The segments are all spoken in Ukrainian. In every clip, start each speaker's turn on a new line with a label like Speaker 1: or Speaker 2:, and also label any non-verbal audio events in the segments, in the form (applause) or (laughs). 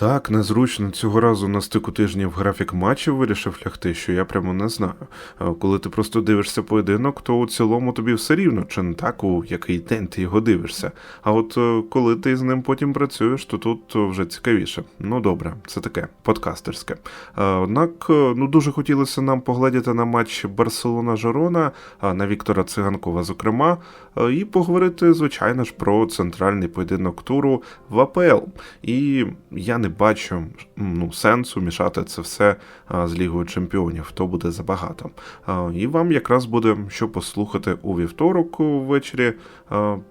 Speaker 1: Так, незручно цього разу на стику тижнів графік матчів вирішив лягти, що я прямо не знаю. Е, Коли ти просто дивишся поєдинок, то у цілому тобі все рівно, чи не так, у який день ти його дивишся. А от е, коли ти з ним потім працюєш, то тут е, вже цікавіше. Ну добре, це таке подкастерське. Однак, ну дуже хотілося нам поглядіти на матч Барселона-Жерона, на Віктора Циганкова, зокрема, і поговорити, звичайно ж, про центральний поєдинок туру в АПЛ. І я не бачу ну, сенсу мішати це все з Лігою Чемпіонів, то буде забагато. І вам якраз буде що послухати у вівторок ввечері,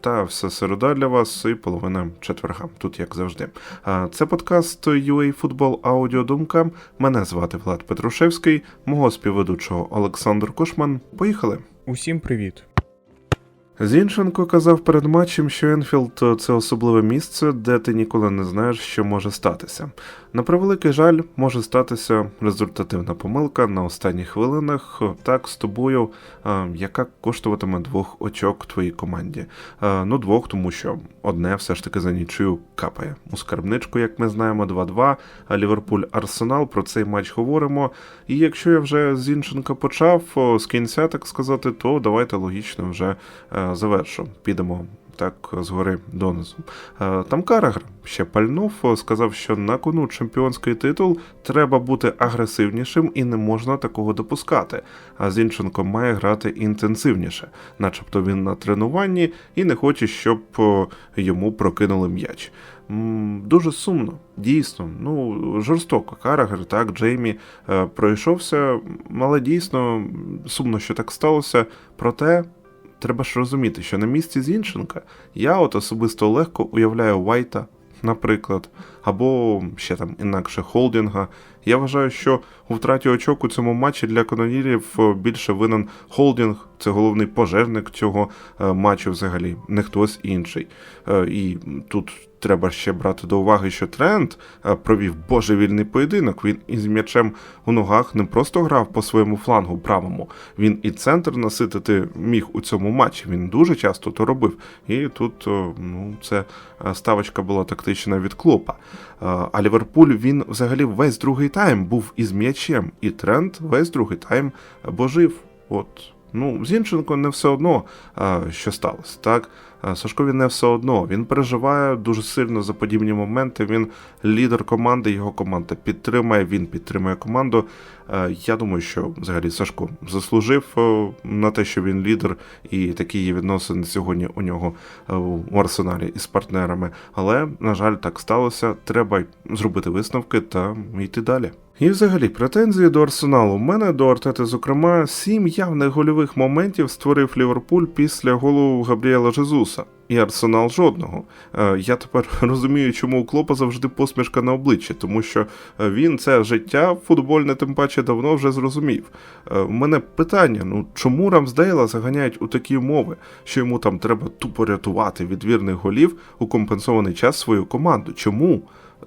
Speaker 1: та все середа для вас і половина четверга, тут як завжди. Це подкаст UA Футбол Аудіодумка. Мене звати Влад Петрушевський, мого співведучого Олександр Кошман. Поїхали!
Speaker 2: Усім привіт.
Speaker 1: Зінченко казав перед матчем, що Енфілд це особливе місце, де ти ніколи не знаєш, що може статися. На превеликий жаль, може статися результативна помилка на останніх хвилинах, так з тобою, е, яка коштуватиме двох очок твоїй команді. Е, Ну, двох, тому що одне все ж таки за нічию капає. У скарбничку, як ми знаємо, 2-2, а Ліверпуль Арсенал. Про цей матч говоримо. І якщо я вже з Зінченка почав з кінця, так сказати, то давайте логічно вже е, завершу. Підемо так згори донизу. Е, Там Карагр ще пальнув, сказав, що на кону чемпіонський титул треба бути агресивнішим і не можна такого допускати. А Зінченко має грати інтенсивніше, начебто він на тренуванні і не хоче, щоб йому прокинули м'яч. Дуже сумно, дійсно. Ну, жорстоко. Карагер, так, Джеймі е, пройшовся, але дійсно сумно, що так сталося. Проте треба ж розуміти, що на місці Зінченка я от особисто легко уявляю Вайта, наприклад, або ще там інакше Холдінга. Я вважаю, що у втраті очок у цьому матчі для канонірів е, більше винен Холдінг, це головний пожежник цього е, матчу взагалі, не хтось інший. Е, І тут треба ще брати до уваги, що Трент е, провів божевільний поєдинок. Він із м'ячем у ногах не просто грав по своєму флангу правому, він і центр наситити міг у цьому матчі. Він дуже часто то робив. І тут ну, це ставочка була тактична від клопа. А Ліверпуль він взагалі весь другий тайм був із м'ячем, і Трент весь другий тайм божив. От. Ну, Зінченко не все одно, що сталося, так? Сашкові не все одно. Він переживає дуже сильно за подібні моменти. Він лідер команди, його команда підтримує, він підтримує команду. Я думаю, що взагалі Сашко заслужив е, на те, що він лідер, і такі є відносини сьогодні у нього е, у арсеналі із партнерами. Але, на жаль, так сталося. Треба зробити висновки та йти далі. І взагалі претензії до арсеналу. У мене до Артети, зокрема, сім явних гольових моментів створив Ліверпуль після голу Габріела Жезуса. І арсенал жодного. Е, Я тепер (laughs) розумію, чому у Клопа завжди посмішка на обличчі, тому що е, він це життя футбольне, тим паче давно вже зрозумів. Е, У мене питання: ну чому Рамсдейла заганяють у такі умови, що йому там треба тупо рятувати від вірних голів у компенсований час свою команду? Чому?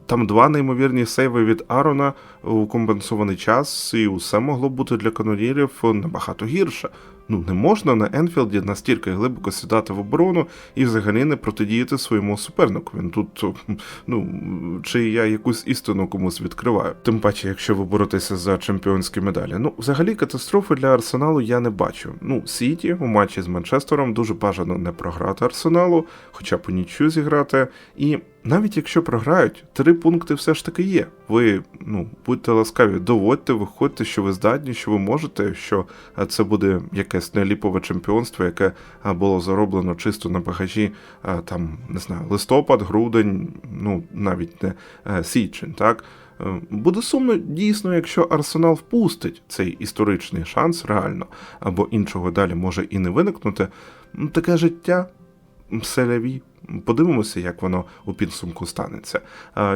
Speaker 1: Там два неймовірні сейви від Арона у компенсований час, і усе могло бути для канонірів набагато гірше. Ну не можна на Енфілді настільки глибоко сідати в оборону і взагалі не протидіяти своєму супернику. Він тут, ну чи я якусь істину комусь відкриваю. Тим паче, якщо ви боретеся за чемпіонські медалі. Ну, взагалі, катастрофи для арсеналу я не бачу. Ну, Сіті у матчі з Манчестером дуже бажано не програти арсеналу, хоча у нічю зіграти. І навіть якщо програють, три пункти все ж таки є. Ви ну будьте ласкаві, доводьте, виходьте, що ви здатні, що ви можете, що е, це буде якесь неліпове чемпіонство, яке е, було зароблено чисто на багажі е, там, не знаю, листопад, грудень, ну навіть не січень, так. Буде сумно дійсно, якщо Арсенал впустить цей історичний шанс реально, або іншого далі може і не виникнути. Ну, Таке життя селяві. Подивимося, як воно у підсумку станеться.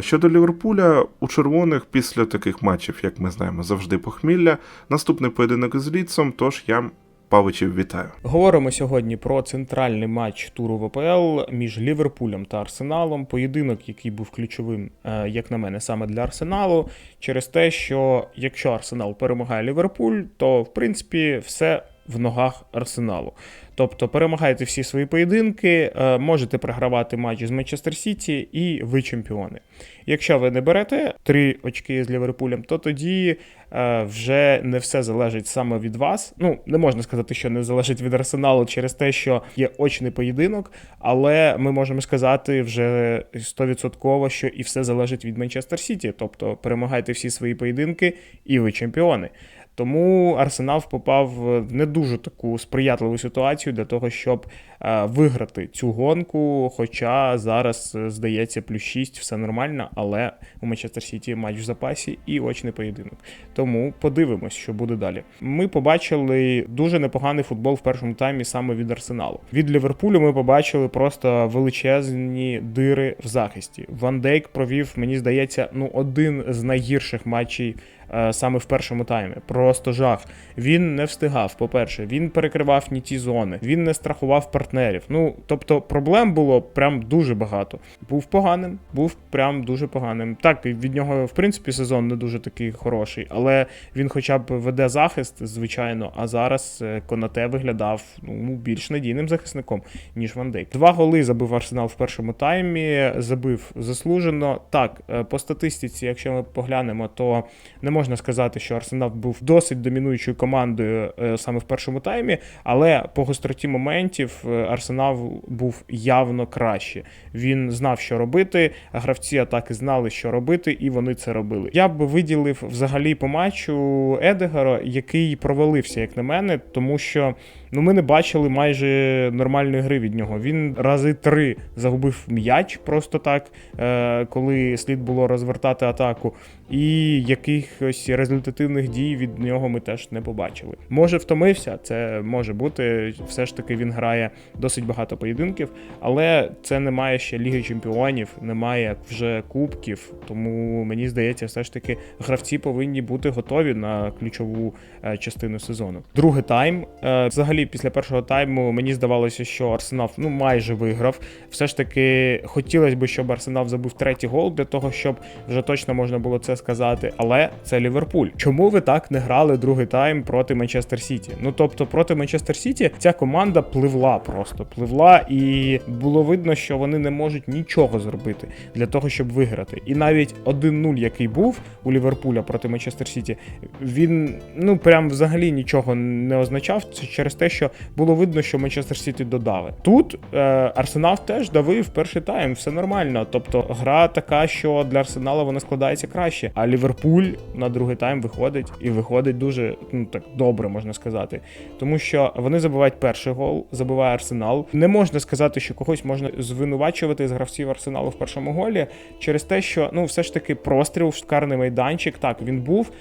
Speaker 1: Щодо Ліверпуля, у червоних після таких матчів, як ми знаємо, завжди похмілля. Наступний поєдинок із Ліцом, тож я Павичів вітаю.
Speaker 2: Говоримо сьогодні про центральний матч туру ВПЛ між Ліверпулем та Арсеналом. Поєдинок, який був ключовим, е, як на мене, саме для Арсеналу, через те, що якщо Арсенал перемагає Ліверпуль, то в принципі все в ногах арсеналу. Тобто перемагайте всі свої поєдинки, е, можете програвати матчі з Манчестер Сіті, і ви чемпіони. Якщо ви не берете три очки з Ліверпулем, то тоді е, вже не все залежить саме від вас. Ну, не можна сказати, що не залежить від арсеналу через те, що є очний поєдинок, але ми можемо сказати вже 100%, що і все залежить від Манчестер Сіті. Тобто перемагайте всі свої поєдинки, і ви чемпіони. Тому Арсенал попав в не дуже таку сприятливу ситуацію для того, щоб виграти цю гонку. Хоча зараз е, здається плюс 6, все нормально, але у Манчестер Сіті матч в запасі і очний поєдинок. Тому подивимось, що буде далі. Ми побачили дуже непоганий футбол в першому таймі саме від Арсеналу. Від Ліверпулю ми побачили просто величезні дири в захисті. Ван Дейк провів, мені здається, ну один з найгірших матчів е, саме в першому таймі. Просто жах. Він не встигав. По-перше, він перекривав ні ті зони, він не страхував партнерів. Ну тобто, проблем було прям дуже багато. Був поганим, був прям дуже поганим. Так, від нього, в принципі, сезон не дуже такий хороший, але він хоча б веде захист, звичайно. А зараз е, Конате виглядав ну більш надійним захисником, ніж Ван Дейк. Два голи забив Арсенал в першому таймі, забив заслужено. Так, е, по статистиці, якщо ми поглянемо, то не можна сказати, що Арсенал був досить домінуючою командою е, саме в першому таймі, але по гостроті моментів Арсенал був явно краще. Він знав, що робити. Гравці атаки знали, що робити, і вони це робили. Я б виділив взагалі по матчу Едегара, який провалився, як на мене, тому що. Ну, ми не бачили майже нормальної гри від нього. Він рази три загубив м'яч просто так, е, коли слід було розвертати атаку. І якихось результативних дій від нього ми теж не побачили. Може, втомився, це може бути. Все ж таки він грає досить багато поєдинків, але це немає ще Ліги Чемпіонів, немає вже кубків. Тому мені здається, все ж таки гравці повинні бути готові на ключову е, частину сезону. Другий тайм. Е, взагалі, після першого тайму мені здавалося, що Арсенал ну майже виграв. Все ж таки хотілося б, щоб Арсенал забив третій гол для того, щоб вже точно можна було це сказати. Але це Ліверпуль. Чому ви так не грали другий тайм проти Манчестер Сіті? Ну тобто, проти Манчестер Сіті ця команда пливла просто пливла, і було видно, що вони не можуть нічого зробити для того, щоб виграти. І навіть 1-0, який був у Ліверпуля проти Манчестер Сіті, він ну прям взагалі нічого не означав. Це через те, що було видно, що Манчестер Сіті додали. Тут е, Арсенал теж давив перший тайм, все нормально. Тобто гра така, що для Арсенала вона складається краще. А Ліверпуль на другий тайм виходить і виходить дуже ну так добре, можна сказати. Тому що вони забивають перший гол, забиває Арсенал. Не можна сказати, що когось можна звинувачувати з гравців Арсеналу в першому голі через те, що ну все ж таки простріл в карний майданчик. Так він був.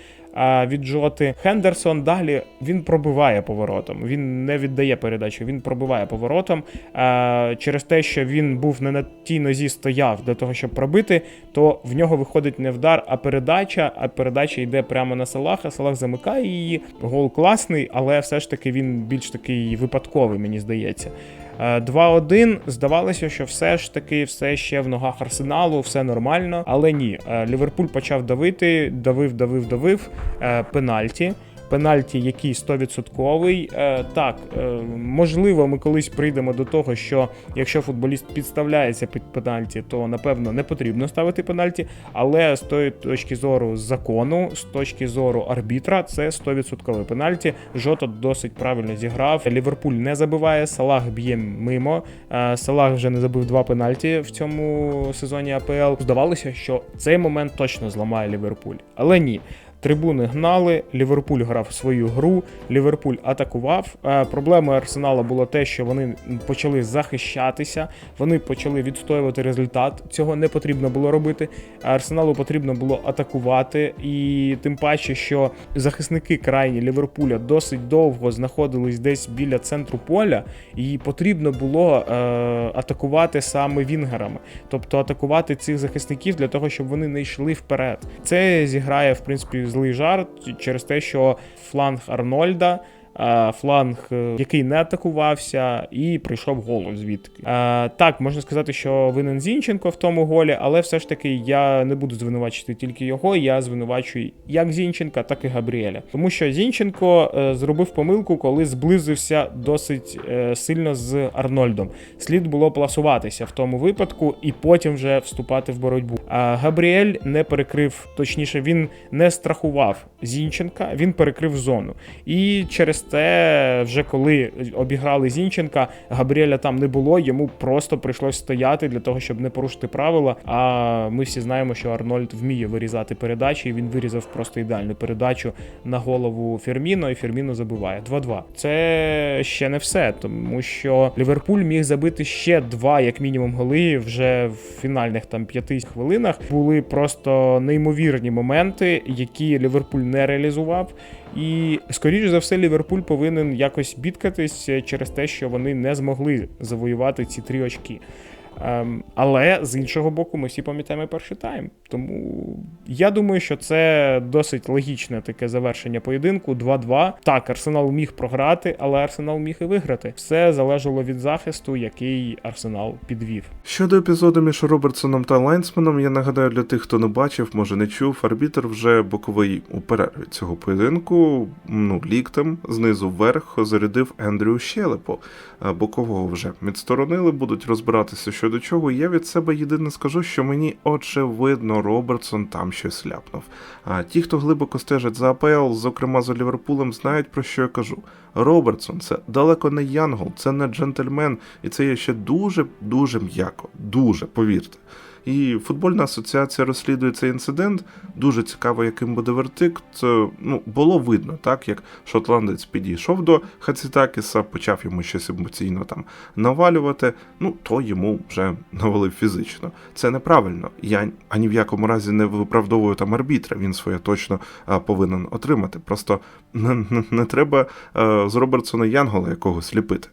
Speaker 2: Від Жоти Хендерсон далі він пробиває поворотом. Він не віддає передачу, він пробиває поворотом. Через те, що він був не на тій нозі стояв для того, щоб пробити, то в нього виходить не вдар, а передача. А передача йде прямо на Салаха. Салах замикає її. Гол класний, але все ж таки він більш такий випадковий, мені здається. Е, 2-1. Здавалося, що все ж таки все ще в ногах арсеналу, все нормально. Але ні. Е, Ліверпуль почав давити, давив, давив, давив. Е, Пенальті. Пенальті, який 100%. Е, так, е, можливо, ми колись прийдемо до того, що якщо футболіст підставляється під пенальті, то напевно не потрібно ставити пенальті. Але з тої точки зору закону, з точки зору арбітра, це 100% пенальті. Жота досить правильно зіграв. Ліверпуль не забиває, Салах б'є мимо. Е, Салах вже не забив два пенальті в цьому сезоні АПЛ. Здавалося, що цей момент точно зламає Ліверпуль, але ні. Трибуни гнали, Ліверпуль грав свою гру, Ліверпуль атакував. Е, Проблемою Арсенала було те, що вони почали захищатися, вони почали відстоювати результат. Цього не потрібно було робити. Арсеналу потрібно було атакувати, і тим паче, що захисники крайні Ліверпуля досить довго знаходились десь біля центру поля, і потрібно було е, атакувати саме вінгерами, тобто атакувати цих захисників для того, щоб вони не йшли вперед. Це зіграє в принципі злий жарт через те, що фланг Арнольда. Е, фланг, е, який не атакувався, і прийшов гол звідки. Е, Так, можна сказати, що винен Зінченко в тому голі, але все ж таки я не буду звинувачити тільки його. Я звинувачую як Зінченка, так і Габріеля. Тому що Зінченко зробив помилку, коли зблизився досить сильно з Арнольдом. Слід було пласуватися в тому випадку і потім вже вступати в боротьбу. А Габріель не перекрив, точніше, він не страхував Зінченка, він перекрив зону. І через те, вже коли обіграли Зінченка, Габріеля там не було, йому просто прийшлось стояти для того, щоб не порушити правила. А ми всі знаємо, що Арнольд вміє вирізати передачі, і він вирізав просто ідеальну передачу на голову Ферміно, і Ферміно забиває 2-2. Це ще не все, тому що Ліверпуль міг забити ще два, як мінімум, голи вже в фінальних там п'яти хвилинах. Були просто неймовірні моменти, які Ліверпуль не реалізував. І скоріш за все, Ліверпуль повинен якось бідкатись через те, що вони не змогли завоювати ці три очки. Ем, але з іншого боку, ми всі пам'ятаємо перший тайм. Тому я думаю, що це досить логічне таке завершення поєдинку. 2-2. Так, Арсенал міг програти, але Арсенал міг і виграти. Все залежало від захисту, який Арсенал підвів.
Speaker 1: Щодо епізоду між Робертсоном та Лайнсменом, я нагадаю для тих, хто не бачив, може не чув, арбітр вже боковий у перерві цього поєдинку, ну, ліктем знизу вверх зарядив Ендрю Щелепу. Е, Бокового вже відсторонили, будуть розбиратися щодо чого. Я від себе єдине скажу, що мені очевидно Робертсон там щось ляпнув. А ті, хто глибоко стежить за АПЛ, зокрема за Ліверпулем, знають про що я кажу. Робертсон це далеко не Янгол, це не джентльмен, і це є ще дуже дуже м'яко. Дуже повірте. І футбольна асоціація розслідує цей інцидент. Дуже цікаво, яким буде вердикт. Е, Ну, було видно, так як шотландець підійшов до Хацітакіса, почав йому щось емоційно там навалювати. Ну, то йому вже навалив фізично. Це неправильно. Я ані в якому разі не виправдовую там арбітра. Він своє точно а, повинен отримати. Просто не, не, не треба а, з Робертсона Янгола якогось ліпити.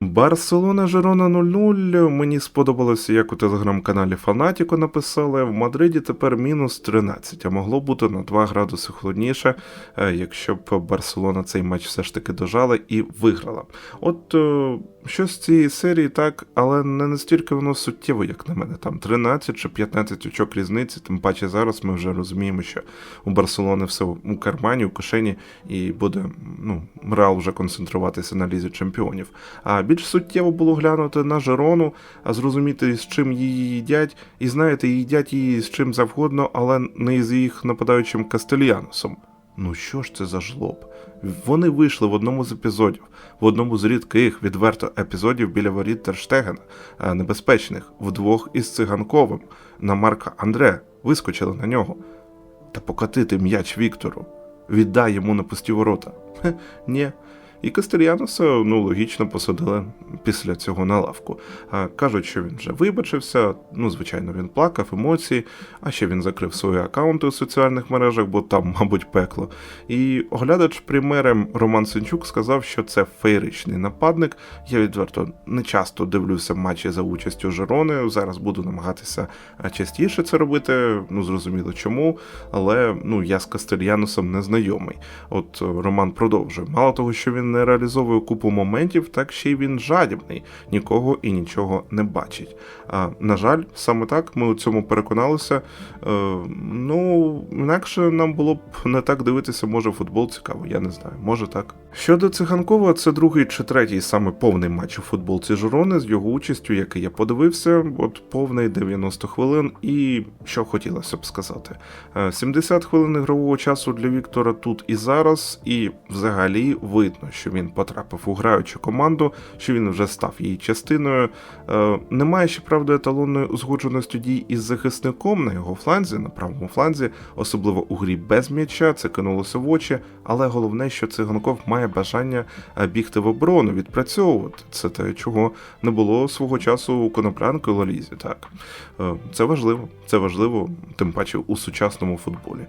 Speaker 1: Барселона Жерона 0-0. Мені сподобалося, як у телеграм-каналі Фанатіко написали. В Мадриді тепер мінус 13, а могло бути на 2 градуси холодніше, е, якщо б Барселона цей матч все ж таки дожала і виграла. От е, що з цієї серії так, але не настільки воно суттєво, як на мене. Там 13 чи 15 очок різниці, тим паче зараз ми вже розуміємо, що у Барселони все у кармані, у кишені, і буде ну, Реал вже концентруватися на лізі чемпіонів. А більш суттєво було глянути на Жерону, а зрозуміти, з чим її їдять, і знаєте, їдять її з чим завгодно, але не з їх нападаючим Кастельяносом. Ну що ж це за жлоб? Вони вийшли в одному з епізодів, в одному з рідких відверто епізодів біля воріт Терштегена, е, небезпечних, вдвох із циганковим, на Марка Андре, вискочили на нього. Та покатити м'яч Віктору, віддай йому на пусті ворота. Хе, ні. І Кастельяноса, ну, логічно посадили після цього на лавку. Кажуть, що він вже вибачився. Ну, звичайно, він плакав, емоції, а ще він закрив свої аккаунти у соціальних мережах, бо там, мабуть, пекло. І оглядач примерем Роман Сенчук сказав, що це феєричний нападник. Я відверто не часто дивлюся матчі за участю Жерони. Зараз буду намагатися частіше це робити. Ну, зрозуміло чому. Але ну, я з Кастельяносом не знайомий. От е, Роман продовжує. Мало того, що він не реалізовує купу моментів, так ще й він жадібний, нікого і нічого не бачить. А, на жаль, саме так ми у цьому переконалися. Е, ну, інакше нам було б не так дивитися, може, футбол цікаво, я не знаю, може так. Щодо циганкова, це другий чи третій саме повний матч у футболці Жирони з його участю, який я подивився, от повний 90 хвилин, і що хотілося б сказати. Е, 70 хвилин ігрового часу для Віктора тут і зараз, і взагалі видно, що він потрапив у граючу команду, що він вже став її частиною. Е, Немає ще правда еталонної узгодженості дій із захисником на його фланзі, на правому фланзі, особливо у грі без м'яча, це кинулося в очі. Але головне, що циганков має бажання е, бігти в оборону, відпрацьовувати. Це те, чого не було свого часу у коноплянку і Лалізі. Так Е, це важливо. Це важливо, тим паче у сучасному футболі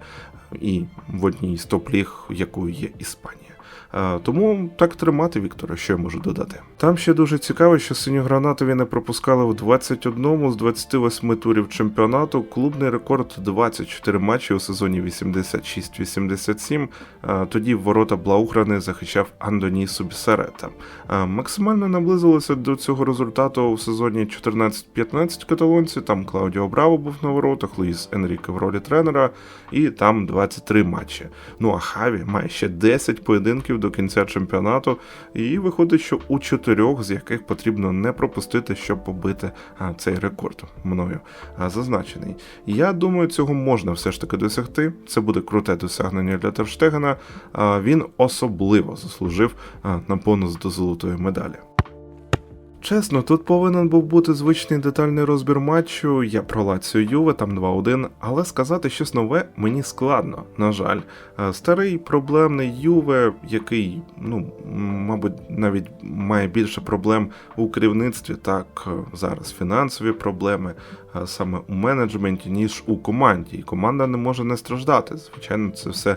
Speaker 1: і в одній з топ-ліг, якою є Іспанія. Е, Тому так тримати, Вікторе, що я можу додати. Там ще дуже цікаво, що синьогранатові не пропускали в 21 з 28 турів чемпіонату. Клубний рекорд 24 матчі у сезоні 86-87. Е, Тоді ворота Блаухрани захищав Андоні Субісарета. Е, Максимально наблизилося до цього результату у сезоні 14-15 каталонці. Там Клаудіо Браво був на воротах, Луїс Енріке в ролі тренера, і там 23 матчі. Ну а Хаві має ще 10 поєдинків до кінця чемпіонату, і виходить, що у чотирьох з яких потрібно не пропустити, щоб побити цей рекорд мною зазначений. Я думаю, цього можна все ж таки досягти. Це буде круте досягнення для Терштегена. Він особливо заслужив на бонус до золотої медалі. Чесно, тут повинен був бути звичний детальний розбір матчу. Я про Лаціо Юве, там 2-1, але сказати щось нове мені складно, на жаль. Е, Старий проблемний Юве, який, ну, мабуть, навіть має більше проблем у керівництві, так е, зараз фінансові проблеми е, саме у менеджменті, ніж у команді. І команда не може не страждати. Звичайно, це все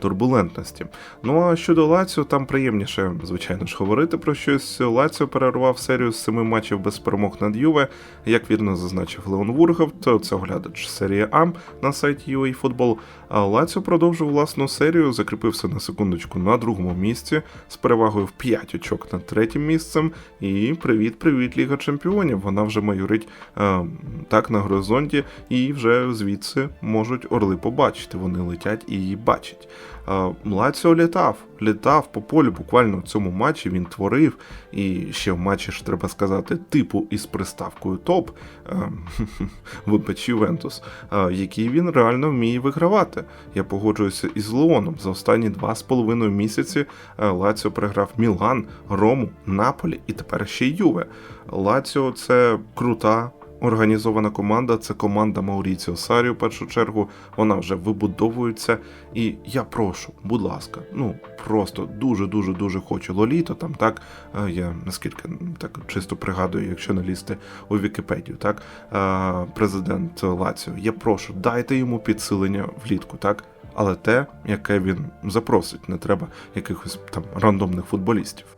Speaker 1: турбулентності. Ну а щодо Лаціо, там приємніше, звичайно ж, говорити про щось. Лаціо перервав серію з семи матчів без перемог над Юве. Як вірно зазначив Леон Вургав, то це оглядач серії А на сайті UA А Лаціо продовжив власну серію, закріпився на секундочку на другому місці з перевагою в 5 очок над третім місцем. І привіт-привіт, Ліга Чемпіонів. Вона вже майорить е, так на горизонті, і вже звідси можуть орли побачити. Вони летять і її бачать. Е, Лаціо літав, літав по полю буквально в цьому матчі. Він творив. І ще в матчі ж треба сказати, типу із приставкою топ, е, (laughs) вибач Ювентус, е, який він реально вміє вигравати. Я погоджуюся із Леоном. За останні два з половиною місяці е, Лаціо переграв Мілан, Рому, Наполі і тепер ще Юве. Лаціо це крута. Організована команда це команда Мауріціо Сарі в першу чергу. Вона вже вибудовується. І я прошу, будь ласка, ну просто дуже дуже дуже хочу Лоліто. Там так е, я наскільки так чисто пригадую, якщо налізти у Вікіпедію, так е, президент Лаціо. Я прошу, дайте йому підсилення влітку, так. Але те, яке він запросить, не треба якихось там рандомних футболістів.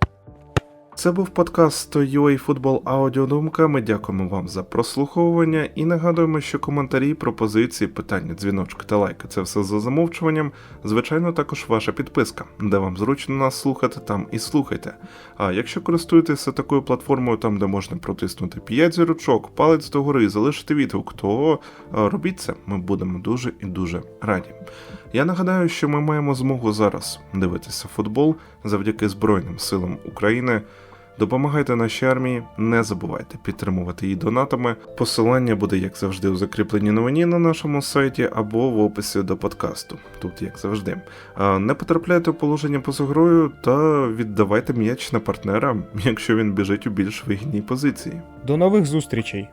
Speaker 1: Це був подкаст UA Football Аудіодумка. Ми дякуємо вам за прослуховування і нагадуємо, що коментарі, пропозиції, питання, дзвіночки та лайки це все за замовчуванням. Звичайно, також ваша підписка, де вам зручно нас слухати, там і слухайте. А якщо користуєтеся такою платформою, там де можна протиснути 5 зірочок, палець догори, залишити відгук, то робіть це. Ми будемо дуже і дуже раді. Я нагадаю, що ми маємо змогу зараз дивитися футбол завдяки Збройним силам України. Допомагайте нашій армії, не забувайте підтримувати її донатами. Посилання буде, як завжди, у закріпленій новині на нашому сайті або в описі до подкасту. Тут, як завжди. Не потрапляйте в положення поза грою та віддавайте м'яч на партнера, (laughs) якщо він біжить у більш вигідній позиції.
Speaker 2: До нових зустрічей!